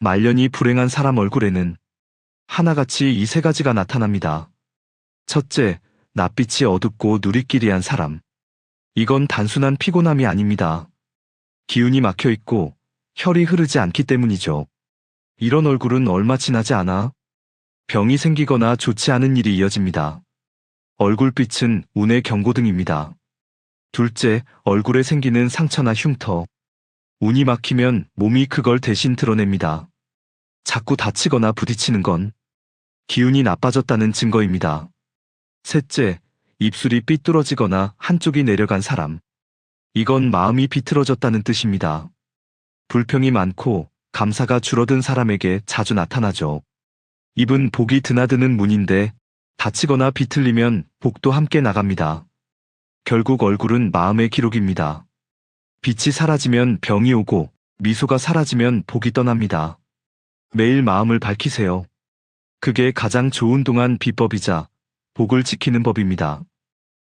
말년이 불행한 사람 얼굴에는 하나같이 이 세 가지가 나타납니다. 첫째, 낯빛이 어둡고 누리끼리한 사람. 이건 단순한 피곤함이 아닙니다. 기운이 막혀 있고 혈이 흐르지 않기 때문이죠. 이런 얼굴은 얼마 지나지 않아 병이 생기거나 좋지 않은 일이 이어집니다. 얼굴빛은 운의 경고등입니다. 둘째, 얼굴에 생기는 상처나 흉터. 운이 막히면 몸이 그걸 대신 드러냅니다. 자꾸 다치거나 부딪히는 건 기운이 나빠졌다는 증거입니다. 셋째, 입술이 삐뚤어지거나 한쪽이 내려간 사람. 이건 마음이 비틀어졌다는 뜻입니다. 불평이 많고 감사가 줄어든 사람에게 자주 나타나죠. 입은 복이 드나드는 문인데 다치거나 비틀리면 복도 함께 나갑니다. 결국 얼굴은 마음의 기록입니다. 빛이 사라지면 병이 오고 미소가 사라지면 복이 떠납니다. 매일 마음을 밝히세요. 그게 가장 좋은 동안 비법이자 복을 지키는 법입니다.